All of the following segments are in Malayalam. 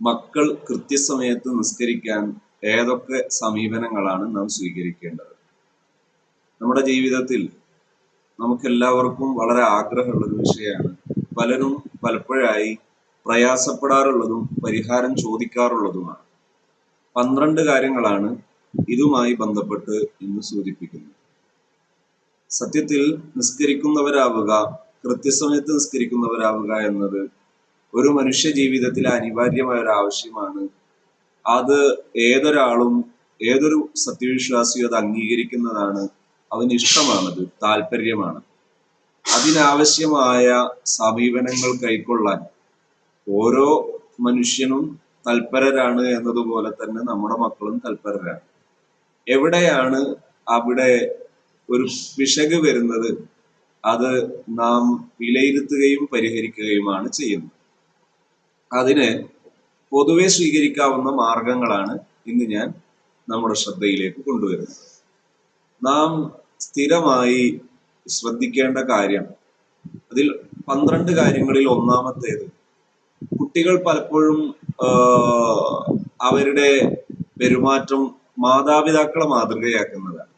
മക്കൾ കൃത്യസമയത്ത് നിസ്കരിക്കാൻ ഏതൊക്കെ സമീപനങ്ങളാണ് നാം സ്വീകരിക്കേണ്ടത്? നമ്മുടെ ജീവിതത്തിൽ നമുക്കെല്ലാവർക്കും വളരെ ആഗ്രഹമുള്ള ഒരു വിഷയമാണ്. പലരും പലപ്പോഴായി പ്രയാസപ്പെടാറുള്ളതും പരിഹാരം ചോദിക്കാറുള്ളതുമാണ്. പന്ത്രണ്ട് കാര്യങ്ങളാണ് ഇതുമായി ബന്ധപ്പെട്ട് ഇന്ന് സൂചിപ്പിക്കുന്നത്. സത്യത്തിൽ നിസ്കരിക്കുന്നവരാവുക കൃത്യസമയത്ത് നിസ്കരിക്കുന്നവരാവുക എന്നത് ഒരു മനുഷ്യ ജീവിതത്തിൽ അനിവാര്യമായ ഒരു ആവശ്യമാണ്. അത് ഏതൊരാളും ഏതൊരു സത്യവിശ്വാസിയും അത് അംഗീകരിക്കുന്നതാണ്. അവന് ഇഷ്ടമാണത് താല്പര്യമാണ്. അതിനാവശ്യമായ സമീപനങ്ങൾ കൈക്കൊള്ളാൻ ഓരോ മനുഷ്യനും തൽപരരാണ് എന്നതുപോലെ തന്നെ നമ്മുടെ മക്കളും തൽപരരാണ്. എവിടെയാണ് അവിടെ ഒരു പിശക് വരുന്നത്? അത് നാം വിലയിരുത്തുകയും പരിഹരിക്കുകയുമാണ് ചെയ്യുന്നത്. അതിന് പൊതുവെ സ്വീകരിക്കാവുന്ന മാർഗങ്ങളാണ് ഇന്ന് ഞാൻ നമ്മുടെ ശ്രദ്ധയിലേക്ക് കൊണ്ടുവരുന്നത്. നാം സ്ഥിരമായി ശ്രദ്ധിക്കേണ്ട കാര്യം അതിൽ പന്ത്രണ്ട് കാര്യങ്ങളിൽ ഒന്നാമത്തേത് കുട്ടികൾ പലപ്പോഴും അവരുടെ പെരുമാറ്റം മാതാപിതാക്കളെ മാതൃകയാക്കുന്നതാണ്.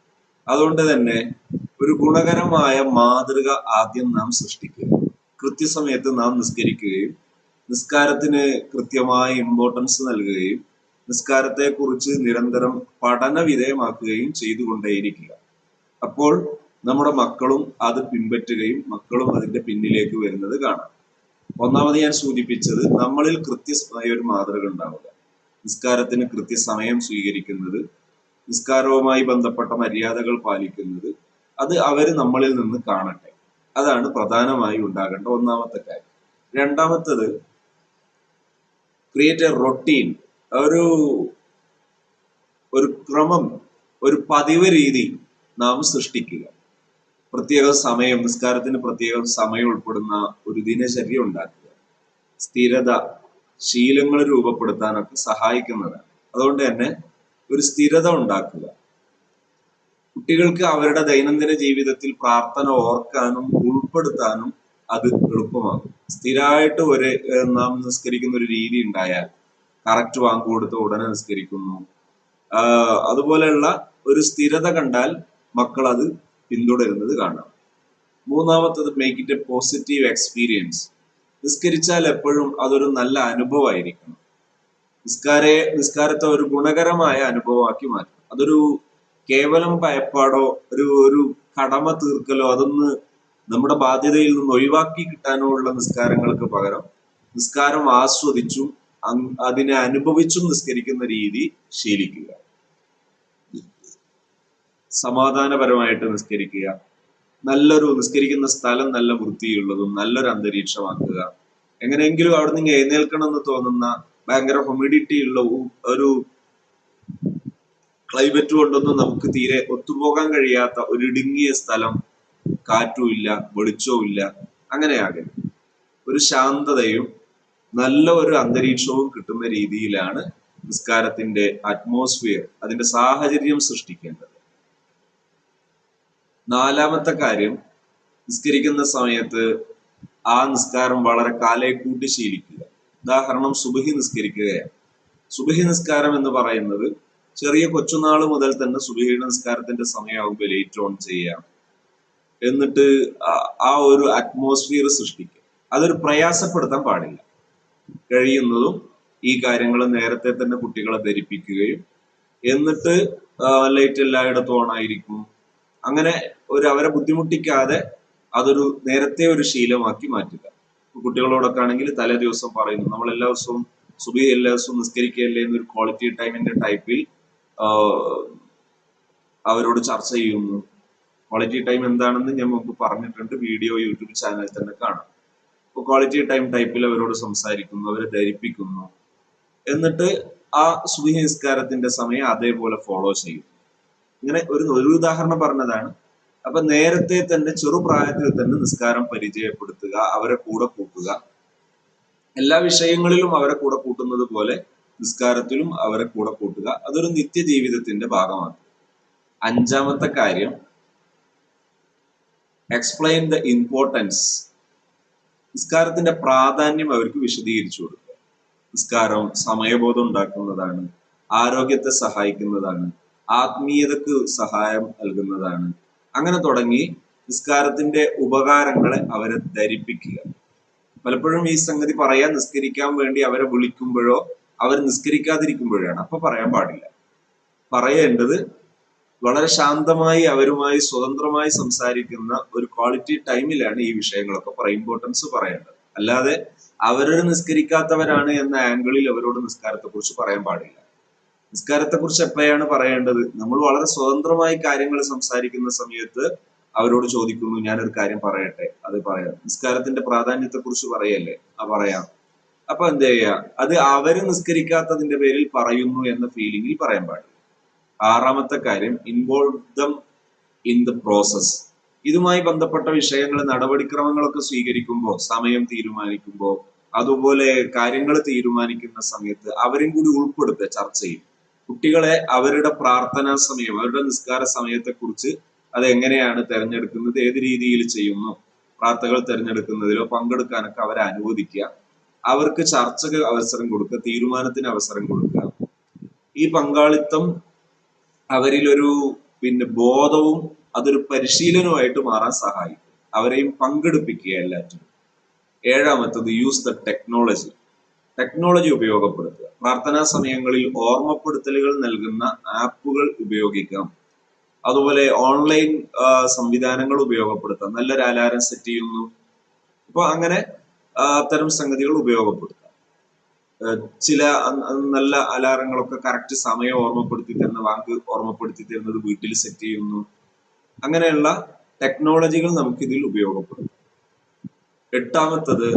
അതുകൊണ്ട് തന്നെ ഒരു ഗുണകരമായ മാതൃക ആദ്യം നാം സൃഷ്ടിക്കുക. കൃത്യസമയത്ത് നാം നിസ്കരിക്കുകയും നിസ്കാരത്തിന് കൃത്യമായ ഇമ്പോർട്ടൻസ് നൽകുകയും നിസ്കാരത്തെ കുറിച്ച് നിരന്തരം പഠന വിധേയമാക്കുകയും ചെയ്തുകൊണ്ടേയിരിക്കുക. അപ്പോൾ നമ്മുടെ മക്കളും അത് പിൻപറ്റുകയും മക്കളും അതിന്റെ പിന്നിലേക്ക് വരുന്നത് കാണാം. ഒന്നാമത് ഞാൻ സൂചിപ്പിച്ചത് നമ്മളിൽ കൃത്യമായ ഒരു മാതൃക ഉണ്ടാവുക. നിസ്കാരത്തിന് കൃത്യസമയം സ്വീകരിക്കുന്നത് നിസ്കാരവുമായി ബന്ധപ്പെട്ട മര്യാദകൾ പാലിക്കുന്നത് അത് അവർ നമ്മളിൽ നിന്ന് കാണട്ടെ. അതാണ് പ്രധാനമായി ഉണ്ടാകേണ്ട ഒന്നാമത്തെ കാര്യം. രണ്ടാമത്തത് ക്രിയേറ്റ് എ റൊട്ടീൻ ഒരു ഒരു ക്രമം ഒരു പതിവ് രീതി നാം സൃഷ്ടിക്കുക. പ്രത്യേക സമയം നിസ്കാരത്തിന് പ്രത്യേക സമയം ഉൾപ്പെടുന്ന ഒരു ദിനചര്യ ഉണ്ടാക്കുക. സ്ഥിരത ശീലങ്ങൾ രൂപപ്പെടുത്താനൊക്കെ സഹായിക്കുന്നതാണ്. അതുകൊണ്ട് തന്നെ ഒരു സ്ഥിരത ഉണ്ടാക്കുക. കുട്ടികൾക്ക് അവരുടെ ദൈനംദിന ജീവിതത്തിൽ പ്രാർത്ഥന ഓർക്കാനും ഉൾപ്പെടുത്താനും അത് എളുപ്പമാകും. സ്ഥിരമായിട്ട് ഒരു നാം നിസ്കരിക്കുന്ന ഒരു രീതി ഉണ്ടായാൽ കറക്റ്റ് വാങ്ങ് കൊടുത്ത് ഉടനെ നിസ്കരിക്കുന്നു. അതുപോലെയുള്ള ഒരു സ്ഥിരത കണ്ടാൽ മക്കൾ അത് പിന്തുടരുന്നത് കാണാം. മൂന്നാമത്തത് make it a positive experience നിസ്കരിച്ചാൽ എപ്പോഴും അതൊരു നല്ല അനുഭവമായിരിക്കണം. നിസ്കാരെ നിസ്കാരത്തെ ഒരു ഗുണകരമായ അനുഭവമാക്കി മാറ്റും. അതൊരു കേവലം ഭയപ്പാടോ ഒരു ഒരു കടമ തീർക്കലോ അതൊന്ന് നമ്മുടെ ബാധ്യതയിൽ നിന്ന് ഒഴിവാക്കി കിട്ടാനുള്ള നിസ്കാരങ്ങൾക്ക് പകരം നിസ്കാരം ആസ്വദിച്ചും അതിനെ അനുഭവിച്ചും നിസ്കരിക്കുന്ന രീതി ശീലിക്കുക. സമാധാനപരമായിട്ട് നിസ്കരിക്കുക. നല്ലൊരു നിസ്കരിക്കുന്ന സ്ഥലം നല്ല വൃത്തിയുള്ളതും നല്ലൊരു അന്തരീക്ഷമാക്കുക. എങ്ങനെയെങ്കിലും അവിടെ നിന്ന് എഴുന്നേൽക്കണം എന്ന് തോന്നുന്ന ഭയങ്കര ഹ്യൂമിഡിറ്റി ഉള്ള ഒരു ക്ലൈമറ്റ് കൊണ്ടൊന്നും നമുക്ക് തീരെ ഒത്തുപോകാൻ കഴിയാത്ത ഒരു ഇടുങ്ങിയ സ്ഥലം കാറ്റുമില്ല വെളിച്ചവും ഇല്ല ഒരു ശാന്തതയും നല്ല ഒരു അന്തരീക്ഷവും കിട്ടുന്ന രീതിയിലാണ് നിസ്കാരത്തിന്റെ അറ്റ്മോസ്ഫിയർ അതിന്റെ സാഹചര്യം സൃഷ്ടിക്കേണ്ടത്. നാലാമത്തെ കാര്യം നിസ്കരിക്കുന്ന സമയത്ത് ആ നിസ്കാരം വളരെ കാലെ കൂട്ടി ശീലിക്കുക ഉദാഹരണം സുബഹി നിസ്കരിക്കുകയാണ്. സുബഹി നിസ്കാരം എന്ന് പറയുന്നത് ചെറിയ കൊച്ചുനാൾ മുതൽ തന്നെ സുബഹിയുടെ നിസ്കാരത്തിന്റെ സമയമാകുമ്പോൾ ലേറ്റ് ഓൺ ചെയ്യാം എന്നിട്ട് ആ ഒരു അറ്റ്മോസ്ഫിയർ സൃഷ്ടിക്കുക അതൊരു പ്രയാസപ്പെടുത്താൻ പാടില്ല. കഴിയുന്നതും ഈ കാര്യങ്ങൾ നേരത്തെ തന്നെ കുട്ടികളെ ധരിപ്പിക്കുകയും എന്നിട്ട് ലൈറ്റ് എല്ലായിടത്തും ഓണായിരിക്കും അങ്ങനെ ഒരു അവരെ ബുദ്ധിമുട്ടിക്കാതെ അതൊരു നേരത്തെ ഒരു ശീലമാക്കി മാറ്റുക. കുട്ടികളോടൊക്കെ ആണെങ്കിൽ തലേ ദിവസം പറയുന്നു നമ്മൾ എല്ലാ ദിവസവും സുബി എല്ലാ ദിവസവും നിസ്കരിക്കുകയല്ലേ എന്നൊരു ക്വാളിറ്റി ടൈമിന്റെ ടൈപ്പിൽ അവരോട് ചർച്ച ചെയ്യുന്നു. ക്വാളിറ്റി ടൈം എന്താണെന്ന് ഞാൻ മുമ്പ് പറഞ്ഞിട്ടുണ്ട്. വീഡിയോ യൂട്യൂബ് ചാനലിൽ തന്നെ കാണാം. അപ്പോൾ ക്വാളിറ്റി ടൈം ടൈപ്പിൽ അവരോട് സംസാരിക്കുന്നു അവരെ ധരിപ്പിക്കുന്നു. എന്നിട്ട് ആ സുബി നിസ്കാരത്തിന്റെ സമയം അതേപോലെ ഫോളോ ചെയ്യും. ഇങ്ങനെ ഒരു ഒരു ഉദാഹരണം പറഞ്ഞതാണ്. അപ്പൊ നേരത്തെ തന്നെ ചെറുപ്രായത്തിൽ തന്നെ നിസ്കാരം പരിചയപ്പെടുത്തുക അവരെ കൂടെ കൂട്ടുക. എല്ലാ വിഷയങ്ങളിലും അവരെ കൂടെ കൂട്ടുന്നത് പോലെ നിസ്കാരത്തിലും അവരെ കൂടെ കൂട്ടുക. അതൊരു നിത്യജീവിതത്തിന്റെ ഭാഗമാണ്. അഞ്ചാമത്തെ കാര്യം എക്സ്പ്ലെയിൻ ദ ഇമ്പോർട്ടൻസ് നിസ്കാരത്തിന്റെ പ്രാധാന്യം അവർക്ക് വിശദീകരിച്ചു കൊടുക്കുക. നിസ്കാരം സമയബോധം ഉണ്ടാക്കുന്നതാണ് ആരോഗ്യത്തെ സഹായിക്കുന്നതാണ് ആത്മീയതക്ക് സഹായം നൽകുന്നതാണ്. അങ്ങനെ തുടങ്ങി നിസ്കാരത്തിന്റെ ഉപകാരങ്ങളെ അവരെ ധരിപ്പിക്കുക. പലപ്പോഴും ഈ സംഗതി പറയാൻ നിസ്കരിക്കാൻ വേണ്ടി അവരെ വിളിക്കുമ്പോഴോ അവർ നിസ്കരിക്കാതിരിക്കുമ്പോഴാണ്. അപ്പൊ പറയാൻ പാടില്ല. പറയേണ്ടത് വളരെ ശാന്തമായി അവരുമായി സ്വതന്ത്രമായി സംസാരിക്കുന്ന ഒരു ക്വാളിറ്റി ടൈമിലാണ് ഈ വിഷയങ്ങളൊക്കെ പറയും ഇമ്പോർട്ടൻസ് പറയേണ്ടത്. അല്ലാതെ അവരൊരു നിസ്കരിക്കാത്തവരാണ് എന്ന ആംഗിളിൽ അവരോട് നിസ്കാരത്തെക്കുറിച്ച് പറയാൻ പാടില്ല. നിസ്കാരത്തെക്കുറിച്ച് എപ്പോഴാണ് പറയേണ്ടത്? നമ്മൾ വളരെ സ്വതന്ത്രമായി കാര്യങ്ങൾ സംസാരിക്കുന്ന സമയത്ത് അവരോട് ചോദിക്കുന്നു ഞാനൊരു കാര്യം പറയട്ടെ? അത് പറയാം. നിസ്കാരത്തിന്റെ പ്രാധാന്യത്തെക്കുറിച്ച് പറയല്ലേ? ആ പറയാം. അപ്പൊ എന്ത് ചെയ്യാ അത് അവർ നിസ്കരിക്കാത്തതിന്റെ പേരിൽ പറയുന്നു എന്ന ഫീലിംഗിൽ പറയാൻ പാടില്ല. ആറാമത്തെ കാര്യം involve them in the process ഇതുമായി ബന്ധപ്പെട്ട വിഷയങ്ങൾ നടപടിക്രമങ്ങളൊക്കെ സ്വീകരിക്കുമ്പോൾ സമയം തീരുമാനിക്കുമ്പോൾ അതുപോലെ കാര്യങ്ങൾ തീരുമാനിക്കുന്ന സമയത്ത് അവരും കൂടി ഉൾപ്പെടുത്തുക ചർച്ചയിൽ കുട്ടികളെ അവരുടെ പ്രാർത്ഥനാ സമയം അവരുടെ നിസ്കാര സമയത്തെ കുറിച്ച് അത് എങ്ങനെയാണ് തിരഞ്ഞെടുക്കുന്നത് ഏത് രീതിയിൽ ചെയ്യുന്നു പ്രാർത്ഥകൾ തിരഞ്ഞെടുക്കുന്നതിലോ പങ്കെടുക്കാനൊക്കെ അവരെ അനുവദിക്കുക. അവർക്ക് ചർച്ചക്ക് അവസരം കൊടുക്കുക തീരുമാനത്തിന് അവസരം കൊടുക്കുക. ഈ പങ്കാളിത്തം അവരിലൊരു പിന്നെ ബോധവും അതൊരു പരിശീലനവുമായിട്ട് മാറാൻ സഹായിക്കും. അവരെയും പങ്കെടുപ്പിക്കുക എല്ലാറ്റിനും. ഏഴാമത്തത് യൂസ് ദ ടെക്നോളജി ടെക്നോളജി ഉപയോഗപ്പെടുത്തുക. പ്രാർത്ഥനാ സമയങ്ങളിൽ ഓർമ്മപ്പെടുത്തലുകൾ നൽകുന്ന ആപ്പുകൾ ഉപയോഗിക്കാം. അതുപോലെ ഓൺലൈൻ സംവിധാനങ്ങൾ ഉപയോഗപ്പെടുത്താം. നല്ലൊരു അലാരം സെറ്റ് ചെയ്യുന്നു. അപ്പൊ അങ്ങനെ അത്തരം സംഗതികൾ ഉപയോഗപ്പെടുത്താം. ചില നല്ല അലാറങ്ങളൊക്കെ കറക്റ്റ് സമയം ഓർമ്മപ്പെടുത്തി തരുന്ന വാക്ക് ഓർമ്മപ്പെടുത്തി തരുന്നത് വീട്ടിൽ സെറ്റ് ചെയ്യുന്നു. അങ്ങനെയുള്ള ടെക്നോളജികൾ നമുക്ക് ഇതിൽ ഉപയോഗപ്പെടും എട്ടാമത്തത്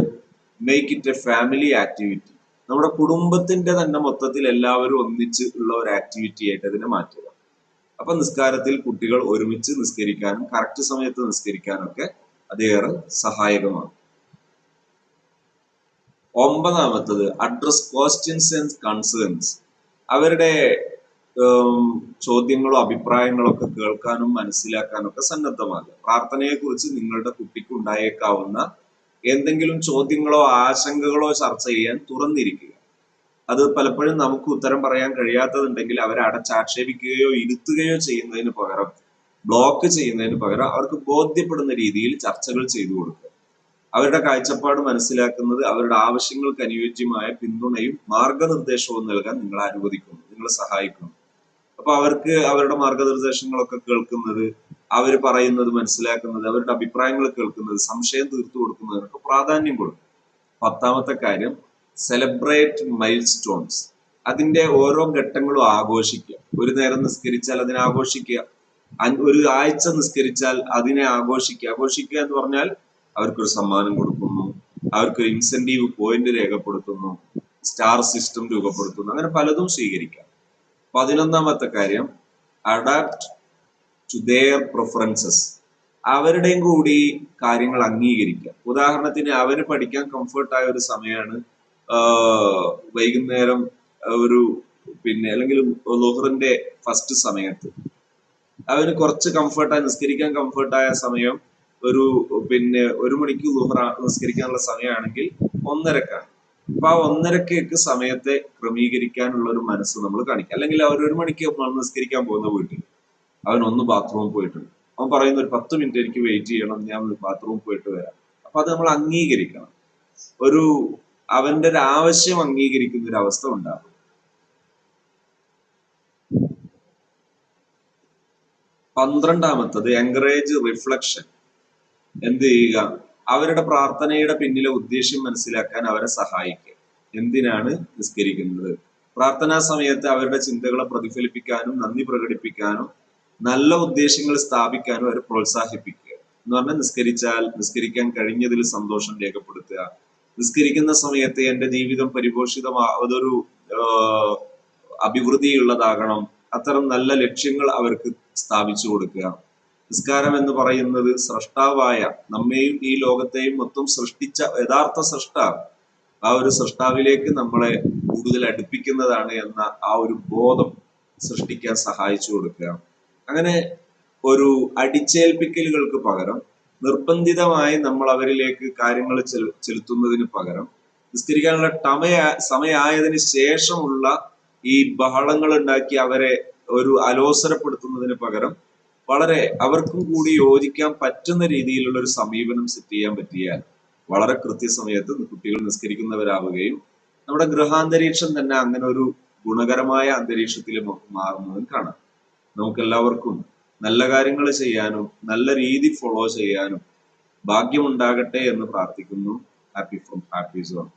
make it a family activity നമ്മുടെ കുടുംബത്തിന്റെ തന്നെ മൊത്തത്തിൽ എല്ലാവരും ഒന്നിച്ച് ഉള്ള ഒരു ആക്ടിവിറ്റി ആയിട്ട് അതിനെ മാറ്റുക. അപ്പൊ നിസ്കാരത്തിൽ കുട്ടികൾ ഒരുമിച്ച് നിസ്കരിക്കാനും കറക്റ്റ് സമയത്ത് നിസ്കരിക്കാനും ഒക്കെ അതേറെ സഹായകമാണ് ഒമ്പതാമത്തത് അഡ്രസ് ക്വസ്റ്റ്യൻസ് ആൻഡ് കൺസേൺസ് അവരുടെ ചോദ്യങ്ങളോ അഭിപ്രായങ്ങളോ ഒക്കെ കേൾക്കാനും മനസ്സിലാക്കാനും ഒക്കെ സന്നദ്ധമാകുക പ്രാർത്ഥനയെ കുറിച്ച് നിങ്ങളുടെ കുട്ടിക്ക് ഉണ്ടായേക്കാവുന്ന എന്തെങ്കിലും ചോദ്യങ്ങളോ ആശങ്കകളോ ചർച്ച ചെയ്യാൻ തുറന്നിരിക്കുക. അത് പലപ്പോഴും നമുക്ക് ഉത്തരം പറയാൻ കഴിയാത്തതുണ്ടെങ്കിൽ അവരെ അടച്ചാക്ഷേപിക്കുകയോ ഇരുത്തുകയോ ചെയ്യുന്നതിന് പകരം ബ്ലോക്ക് ചെയ്യുന്നതിന് പകരം അവർക്ക് ബോധ്യപ്പെടുന്ന രീതിയിൽ ചർച്ചകൾ ചെയ്തു കൊടുക്കുക. അവരുടെ കാഴ്ചപ്പാട് മനസ്സിലാക്കുന്നത് അവരുടെ ആവശ്യങ്ങൾക്ക് അനുയോജ്യമായ പിന്തുണയും മാർഗനിർദ്ദേശവും നൽകാൻ നിങ്ങളെ അനുവദിക്കുന്നു നിങ്ങളെ സഹായിക്കുന്നു. അപ്പൊ അവർക്ക് അവരുടെ മാർഗനിർദ്ദേശങ്ങളൊക്കെ കേൾക്കുന്നത് അവർ പറയുന്നത് മനസ്സിലാക്കുന്നത് അവരുടെ അഭിപ്രായങ്ങൾ കേൾക്കുന്നത് സംശയം തീർത്തു കൊടുക്കുന്നതിനൊക്കെ പ്രാധാന്യം കൊടുക്കും. പത്താമത്തെ കാര്യം സെലിബ്രേറ്റ് മൈൽ സ്റ്റോൺസ് അതിന്റെ ഓരോ ഘട്ടങ്ങളും ആഘോഷിക്കുക. ഒരു നേരം നിസ്കരിച്ചാൽ അതിനെ ആഘോഷിക്കുക. ഒരു ആഴ്ച നിസ്കരിച്ചാൽ അതിനെ ആഘോഷിക്കുക. ആഘോഷിക്കുക എന്ന് പറഞ്ഞാൽ അവർക്കൊരു സമ്മാനം കൊടുക്കുന്നു. അവർക്ക് ഇൻസെന്റീവ് പോയിന്റ് രേഖപ്പെടുത്തുന്നു. സ്റ്റാർ സിസ്റ്റം രൂപപ്പെടുത്തുന്നു. അങ്ങനെ പലതും സ്വീകരിക്കാം. പതിനൊന്നാമത്തെ കാര്യം അഡാപ്റ്റ് ടു ദെയർ പ്രിഫറൻസസ് അവരുടെയും കൂടി കാര്യങ്ങൾ അംഗീകരിക്കാം ഉദാഹരണത്തിന് അവന് പഠിക്കാൻ കംഫർട്ടായ ഒരു സമയമാണ് വൈകുന്നേരം ഒരു പിന്നെ അല്ലെങ്കിൽ ലോഹറിന്റെ ഫസ്റ്റ് സമയത്ത്. അവന് കുറച്ച് കംഫർട്ടായി നിസ്കരിക്കാൻ കംഫർട്ടായ സമയം ഒരു പിന്നെ ഒരു മണിക്ക് ലുഹറ നിസ്കരിക്കാനുള്ള സമയമാണെങ്കിൽ ഒന്നരക്കാണ്. അപ്പൊ ആ ഒന്നരക്കേക്ക് സമയത്തെ ക്രമീകരിക്കാനുള്ള ഒരു മനസ്സ് നമ്മൾ കാണിക്കുക അല്ലെങ്കിൽ അവർ ഒരു മണിക്ക് നിസ്കരിക്കാൻ പോകുന്ന വീട്ടിൽ. അവൻ ഒന്ന് ബാത്റൂമിൽ പോയിട്ടുണ്ട്. അവൻ പറയുന്ന ഒരു പത്ത് മിനിറ്റ് എനിക്ക് വെയിറ്റ് ചെയ്യണം ഞാൻ ബാത്റൂമിൽ പോയിട്ട് വരാം. അപ്പൊ അത് നമ്മൾ അംഗീകരിക്കണം. ഒരു അവന്റെ ഒരു ആവശ്യം അംഗീകരിക്കുന്ന ഒരു അവസ്ഥ ഉണ്ടാകും. പന്ത്രണ്ടാമത്തത് എൻകറേജ് റിഫ്ലക്ഷൻ എന്ത് ചെയ്യുക? അവരുടെ പ്രാർത്ഥനയുടെ പിന്നിലെ ഉദ്ദേശ്യം മനസ്സിലാക്കാൻ അവരെ സഹായിക്കുക. എന്തിനാണ് നിസ്കരിക്കുന്നത്? പ്രാർത്ഥനാ സമയത്ത് അവരുടെ ചിന്തകളെ പ്രതിഫലിപ്പിക്കാനും നന്ദി പ്രകടിപ്പിക്കാനും നല്ല ഉദ്ദേശങ്ങൾ സ്ഥാപിക്കാനും അവരെ പ്രോത്സാഹിപ്പിക്കുക. എന്ന് പറഞ്ഞാൽ നിസ്കരിച്ചാൽ നിസ്കരിക്കാൻ കഴിഞ്ഞതിൽ സന്തോഷം രേഖപ്പെടുത്തുക. നിസ്കരിക്കുന്ന സമയത്ത് എന്റെ ജീവിതം പരിപോഷിതമാ അതൊരു അഭിവൃദ്ധിയുള്ളതാകണം. അത്തരം നല്ല ലക്ഷ്യങ്ങൾ അവർക്ക് സ്ഥാപിച്ചു കൊടുക്കുക. നിസ്കാരം എന്ന് പറയുന്നത് സൃഷ്ടാവായ നമ്മെയും ഈ ലോകത്തെയും മൊത്തം സൃഷ്ടിച്ച യഥാർത്ഥ സൃഷ്ടാവ് ആ ഒരു സൃഷ്ടാവിലേക്ക് നമ്മളെ കൂടുതൽ അടുപ്പിക്കുന്നതാണ് എന്ന ആ ഒരു ബോധം സൃഷ്ടിക്കാൻ സഹായിച്ചു കൊടുക്കുക. അങ്ങനെ ഒരു അടിച്ചേൽപ്പിക്കലുകൾക്ക് പകരം നിർബന്ധിതമായി നമ്മൾ അവരിലേക്ക് കാര്യങ്ങൾ ചെലുത്തുന്നതിന് പകരം നിസ്കരിക്കാനുള്ള ടമയ സമയമായതിനു ശേഷമുള്ള ഈ ബഹളങ്ങൾ ഉണ്ടാക്കി അവരെ ഒരു അലോസരപ്പെടുത്തുന്നതിന് പകരം വളരെ അവർക്കും കൂടി യോജിക്കാൻ പറ്റുന്ന രീതിയിലുള്ള ഒരു സമീപനം സെറ്റ് ചെയ്യാൻ പറ്റിയാൽ വളരെ കൃത്യസമയത്ത് കുട്ടികൾ നിസ്കരിക്കുന്നവരാവുകയും നമ്മുടെ ഗൃഹാന്തരീക്ഷം തന്നെ അങ്ങനെ ഒരു ഗുണകരമായ അന്തരീക്ഷത്തിൽ മാറുന്നതും കാണാം. നമുക്ക് എല്ലാവർക്കും നല്ല കാര്യങ്ങൾ ചെയ്യാനും നല്ല രീതി ഫോളോ ചെയ്യാനും ഭാഗ്യമുണ്ടാകട്ടെ എന്ന് പ്രാർത്ഥിക്കുന്നു. Happy from happy zone